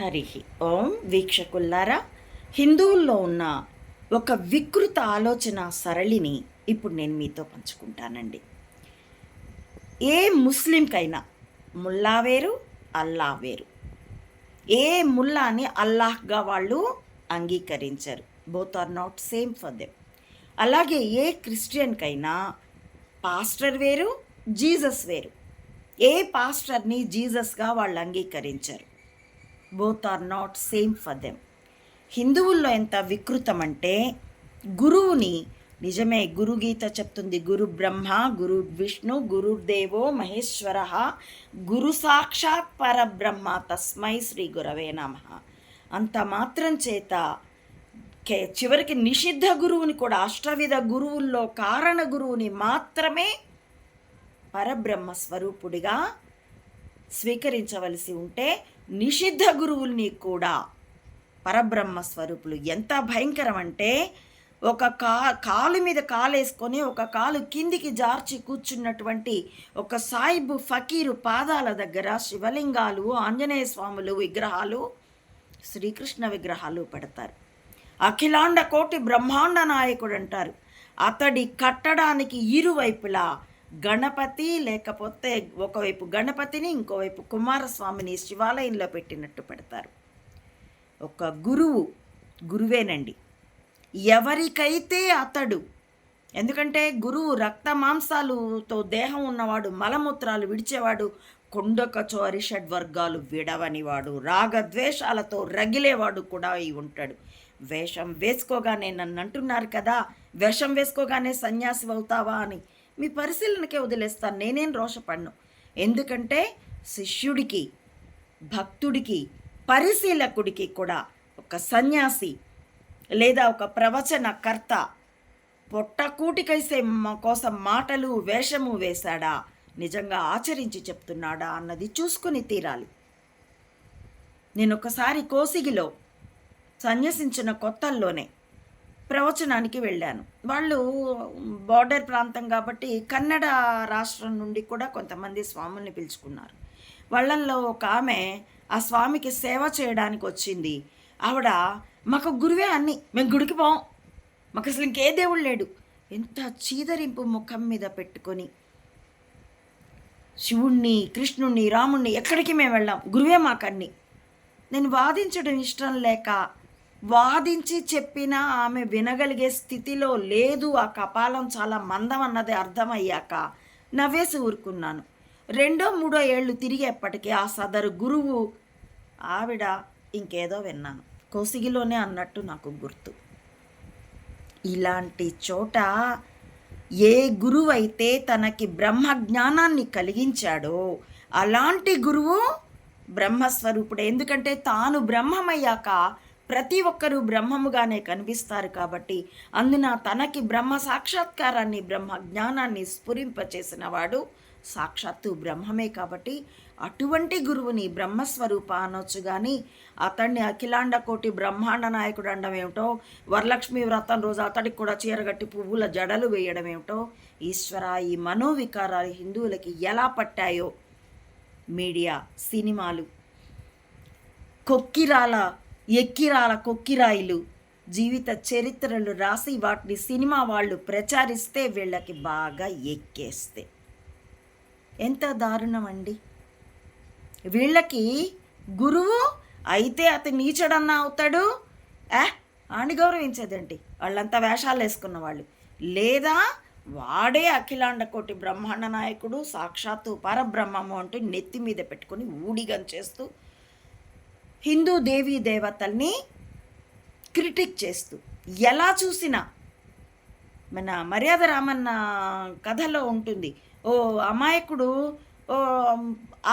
హరి ఓం వీక్షకుల్లారా హిందువుల్లో ఉన్న ఒక వికృత ఆలోచన సరళిని ఇప్పుడు నేను మీతో పంచుకుంటానండి. ఏ ముస్లింకైనా ముల్లా వేరు అల్లా వేరు. ఏ ముల్లాని అల్లాహ్గా వాళ్ళు అంగీకరించరు. Both are not same for them అలాగే ఏ క్రిస్టియన్కైనా పాస్టర్ వేరు జీసస్ వేరు. ఏ పాస్టర్ని జీసస్గా వాళ్ళు అంగీకరించరు. Both are not same for them హిందువుల్లో ఎంత వికృతం అంటే గురువుని నిజమే గురుగీత చెప్తుంది గురు బ్రహ్మ గురు విష్ణు గురుదేవో మహేశ్వర గురు సాక్షాత్ పరబ్రహ్మ తస్మై శ్రీ గురవే నమ. అంత మాత్రం చేత కే చివరికి నిషిద్ధ గురువుని కూడా అష్టవిధ గురువుల్లో కారణ గురువుని మాత్రమే పరబ్రహ్మ స్వరూపుడిగా స్వీకరించవలసి ఉంటే నిషిద్ధ గురువుల్ని కూడా పరబ్రహ్మ స్వరూపులు ఎంత భయంకరం అంటే ఒక కా కాలు మీద కాలేసుకొని ఒక కాలు కిందికి జార్చి కూర్చున్నటువంటి ఒక సాయిబు ఫకీరు పాదాల దగ్గర శివలింగాలు ఆంజనేయ స్వాములు విగ్రహాలు శ్రీకృష్ణ విగ్రహాలు పెడతారు. అఖిలాండ కోటి బ్రహ్మాండ నాయకుడు అంటారు అతడి కట్టడానికి ఇరువైపులా గణపతి లేకపోతే ఒకవైపు గణపతిని ఇంకోవైపు కుమారస్వామిని శివాలయంలో పెట్టినట్టు పెడతారు. ఒక గురువు గురువేనండి. ఎవరికైతే అతడు ఎందుకంటే గురువు రక్త మాంసాలుతో దేహం ఉన్నవాడు మలమూత్రాలు విడిచేవాడు కొండకచోరి షడ్వర్గాలు విడవనివాడు రాగద్వేషాలతో రగిలేవాడు కూడా అయి ఉంటాడు. వేషం వేసుకోగానే నన్ను అంటున్నారు కదా వేషం వేసుకోగానే సన్యాసి అవుతావా అని మీ పరిశీలనకే వదిలేస్తాను. నేనేం రోషపడ్ను. ఎందుకంటే శిష్యుడికి భక్తుడికి పరిశీలకుడికి కూడా ఒక సన్యాసి లేదా ఒక ప్రవచనకర్త పొట్టకూటికైసే కోసం మాటలు వేషము వేశాడా? నిజంగా ఆచరించి చెప్తున్నాడా అన్నది చూసుకుని తీరాలి. నేను ఒకసారి కోసిగిలో సన్యసించిన కొత్తల్లోనే ప్రవచనానికి వెళ్ళాను. వాళ్ళు బార్డర్ ప్రాంతం కాబట్టి కన్నడ రాష్ట్రం నుండి కూడా కొంతమంది స్వాముల్ని పిలుచుకున్నారు. వాళ్ళల్లో ఒక ఆమె ఆ స్వామికి సేవ చేయడానికి వచ్చింది. ఆవిడ మాకు గురువే అన్ని మేము గుడికి పోం. మాకు అసలు ఇంకే దేవుడు లేడు. ఎంత చీదరింపు ముఖం మీద పెట్టుకొని శివుణ్ణి కృష్ణుణ్ణి రాముణ్ణి ఎక్కడికి మేము వెళ్ళాం? గురువే మాకన్ని. నేను వాదించడం ఇష్టం లేక వాదించి చెప్పినా ఆమె వినగలిగే స్థితిలో లేదు. ఆ కపాలం చాలా మందం అన్నది అర్థమయ్యాక నవ్వేసి ఊరుకున్నాను. రెండో మూడో ఏళ్ళు తిరిగేప్పటికీ ఆ సదరు గురువు ఆవిడ ఇంకేదో విన్నాను. కోసిగిలోనే అన్నట్టు నాకు గుర్తు. ఇలాంటి చోట ఏ గురువైతే తనకి బ్రహ్మ జ్ఞానాన్ని కలిగించాడో అలాంటి గురువు బ్రహ్మస్వరూపుడు. ఎందుకంటే తాను బ్రహ్మమయ్యాక ప్రతి ఒక్కరూ బ్రహ్మముగానే కనిపిస్తారు కాబట్టి అందున తనకి బ్రహ్మ సాక్షాత్కారాన్ని బ్రహ్మ జ్ఞానాన్ని స్ఫురింపచేసిన వాడు సాక్షాత్తు బ్రహ్మమే కాబట్టి అటువంటి గురువుని బ్రహ్మస్వరూప అనొచ్చు కానీ అతన్ని అఖిలాండ కోటి బ్రహ్మాండ నాయకుడు అనడం ఏమిటో వరలక్ష్మి వ్రతం రోజు అతడికి కూడా చీరగట్టి పువ్వుల జడలు వేయడం ఏమిటో ఈశ్వర ఈ మనోవికారాలు హిందువులకి ఎలా పట్టాయో మీడియా సినిమాలు కొక్కిరాల ఎక్కిరాల కొక్కిరాయిలు జీవిత చరిత్రలు రాసి వాటిని సినిమా వాళ్ళు ప్రచారిస్తే వీళ్ళకి బాగా ఎక్కేస్తే. ఎంత దారుణం అండి వీళ్ళకి గురువు అయితే అతను నీచడన్నా అవుతాడు. ఏ? ఆని గౌరవించేదండి. వాళ్ళంతా వేషాలు వేసుకున్న వాళ్ళు. లేదా వాడే అఖిలాండ కోటి బ్రహ్మాండ నాయకుడు సాక్షాత్తు పరబ్రహ్మము అంటూ నెత్తి మీద పెట్టుకొని ఊడిగం చేస్తూ హిందూ దేవీ దేవతల్ని క్రిటిక్ చేస్తూ ఎలా చూసినా. మన మర్యాద రామన్న కథలో ఉంటుంది ఓ అమాయకుడు ఓ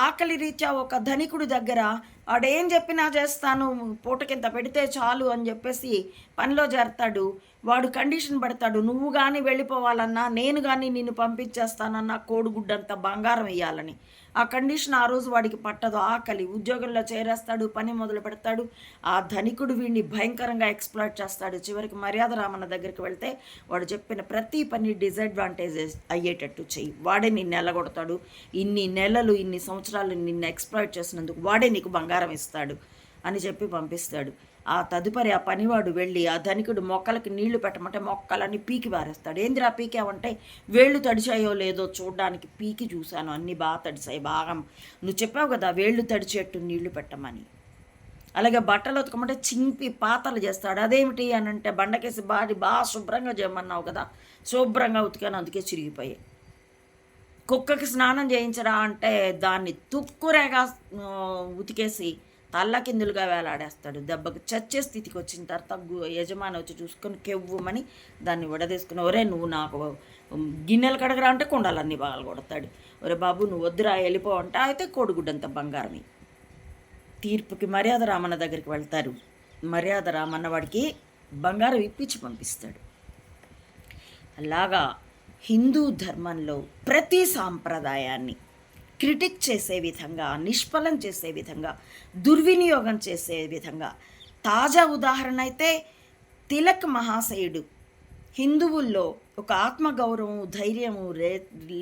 ఆకలి రీత్యా ఒక ధనికుడి దగ్గర వాడేం చెప్పినా చేస్తాను పూటకింత పెడితే చాలు అని చెప్పేసి పనిలో చేరతాడు వాడు కండిషన్ పెడతాడు నువ్వు కానీ వెళ్ళిపోవాలన్నా నేను కానీ నిన్ను పంపించేస్తానన్నా కోడిగుడ్డంత బంగారం వేయాలని ఆ కండిషన్ ఆ రోజు వాడికి పట్టదు ఆకలి. ఉద్యోగంలో చేరేస్తాడు పని మొదలు పెడతాడు. ఆ ధనికుడు వీడిని భయంకరంగా ఎక్స్ప్లాయిట్ చేస్తాడు. చివరికి మర్యాద రామన్న దగ్గరికి వెళ్తే వాడు చెప్పిన ప్రతి పని డిసడ్వాంటేజెస్ అయ్యేటట్టు చెయ్యి. వాడే నిన్ను ఎల్లగొడతాడు ఇన్ని నెలలు ఇన్ని సంవత్సరాలు నిన్ను ఎక్స్ప్లాయిట్ చేసినందుకు వాడే నీకు బంగారం ఇస్తాడు అని చెప్పి పంపిస్తాడు. ఆ తదుపరి ఆ పనివాడు వెళ్ళి ఆ ధనికుడు మొక్కలకి నీళ్ళు పెట్టమంటే మొక్కలన్నీ పీకి పారేస్తాడు ఏందిరా పీకావంటే వేళ్ళు తడిచాయో లేదో చూడడానికి పీకి చూశాను. అన్నీ బాగా తడిచాయి బాగా. నువ్వు చెప్పావు కదా వేళ్ళు తడిచేట్టు నీళ్ళు పెట్టమని. అలాగే బట్టలు ఉతకమంటే చింపి పాతలు చేస్తాడు. అదేమిటి అని అంటే బండకేసి బాడి బాగా శుభ్రంగా చేయమన్నావు కదా శుభ్రంగా ఉతికాను అందుకే చిరిగిపోయాయి. కుక్కకి స్నానం చేయించరా అంటే దాన్ని తుక్కురేగా ఉతికేసి తల్ల కిందులుగా వేలాడేస్తాడు. దెబ్బకి చచ్చే స్థితికి వచ్చిన తర్వాత యజమాని వచ్చి చూసుకొని కెవ్వుమని దాన్ని విడదీసుకుని ఒరే నువ్వు నాకు గిన్నెలు కడగరా అంటే కుండలన్నీ బాగా కొడతాడు. ఒరే బాబు నువ్వు వద్దురా వెళ్ళిపో అంటే. అయితే కోడిగుడ్డంత బంగారమే. తీర్పుకి మర్యాద రామన్న దగ్గరికి వెళ్తారు. మర్యాద రామన్న వాడికి బంగారం ఇప్పించి పంపిస్తాడు. అలాగా హిందూ ధర్మంలో ప్రతి సాంప్రదాయాన్ని క్రిటిక్ చేసే విధంగా నిష్ఫలం చేసే విధంగా దుర్వినియోగం చేసే విధంగా. తాజా ఉదాహరణ అయితే తిలక్ మహాశయుడు హిందువుల్లో ఒక ఆత్మగౌరవం ధైర్యము రే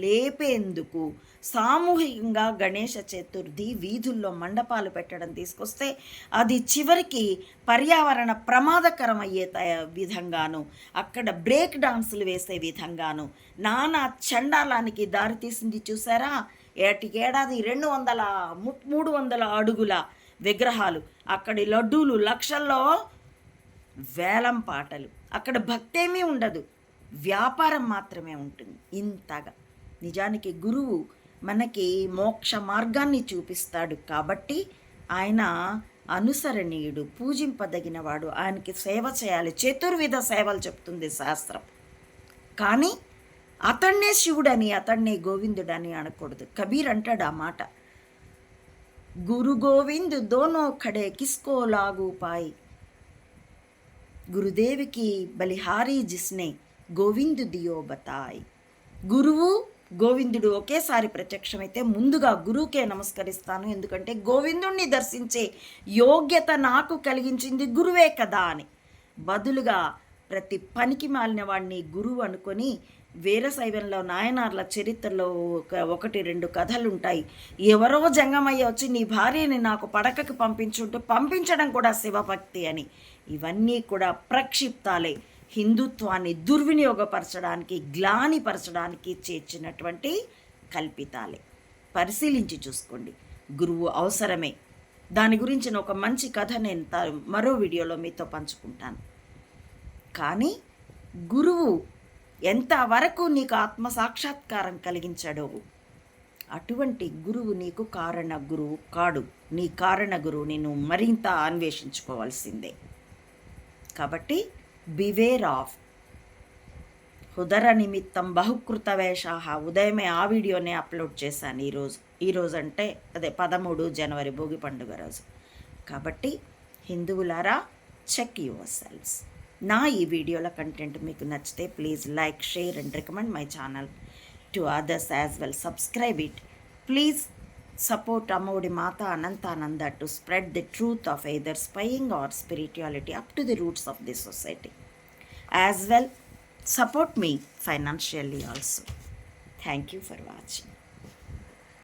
లేపేందుకు సామూహికంగా గణేష చతుర్థి వీధుల్లో మండపాలు పెట్టడం తీసుకొస్తే అది చివరికి పర్యావరణ ప్రమాదకరం అయ్యే త- విధంగాను అక్కడ బ్రేక్ డాన్సులు వేసే విధంగాను. నానా చండాలానికి దారితీసింది చూసారా? ఏటికేడాది రెండు వందల మూడు వందల అడుగుల విగ్రహాలు. అక్కడి లడ్డూలు లక్షల్లో వేలం పాటలు. అక్కడ భక్తేమీ ఉండదు. వ్యాపారం మాత్రమే ఉంటుంది. ఇంతగా. నిజానికి గురువు మనకి మోక్ష మార్గాన్ని చూపిస్తాడు కాబట్టి ఆయన అనుసరణీయుడు పూజింపదగినవాడు. ఆయనకి సేవ చేయాలి. చతుర్విధ సేవలు చెప్తుంది శాస్త్రం. కానీ అతన్నే శివుడని అతన్నే గోవిందుడని అనకూడదు. కబీర్ అంటాడు ఆ మాట. గురు గోవింద్ దోనో ఖడే కిస్కో లాగు పాయి. గురుదేవికి బలిహారీ జిస్నే గోవిందు దియో బతాయ్. గురువు గోవిందుడు ఒకేసారి ప్రత్యక్షమైతే ముందుగా గురువుకే నమస్కరిస్తాను. ఎందుకంటే గోవిందుణ్ణి దర్శించే యోగ్యత నాకు కలిగించింది గురువే కదా అని. బదులుగా ప్రతి పనికి మాలిన వాడిని గురువు అనుకొని వీరశైవంలో నాయనార్ల చరిత్రలో ఒక ఒకటి రెండు కథలు ఉంటాయి ఎవరో జంగమయ్య వచ్చి నీ భార్యని నాకు పడకకి పంపించుంటూ పంపించడం కూడా శివభక్తి అని. ఇవన్నీ కూడా ప్రక్షిప్తాలే. హిందుత్వాన్ని దుర్వినియోగపరచడానికి గ్లానిపరచడానికి చేర్చినటువంటి కల్పితాలే. పరిశీలించి చూసుకోండి. గురువు అవసరమే. దాని గురించిన ఒక మంచి కథ నేను మరో వీడియోలో మీతో పంచుకుంటాను. కానీ గురువు ఎంతవరకు నీకు ఆత్మ సాక్షాత్కారం కలిగించడో అటువంటి గురువు నీకు కారణ గురువు కాడు. నీ కారణ గురువుని నువ్వు మరింత అన్వేషించుకోవాల్సిందే. కాబట్టి బివేర్ ఆఫ్ హుదర నిమిత్తం బహుకృత వేషాహ. ఉదయమే ఆ వీడియోనే అప్లోడ్ చేశాను ఈరోజు. ఈరోజు అంటే అదే పదమూడు జనవరి భోగి పండుగ రోజు. కాబట్టి హిందువులారా చెక్ యువర్ సెల్ఫ్స్ నా ఈ వీడియోల కంటెంట్ మీకు నచ్చితే please like share and recommend my channel to others as well subscribe it please support Ammaodi Mata Anantananda to spread the truth of either spying or spirituality up to the roots of the society as well support me financially also thank you for watching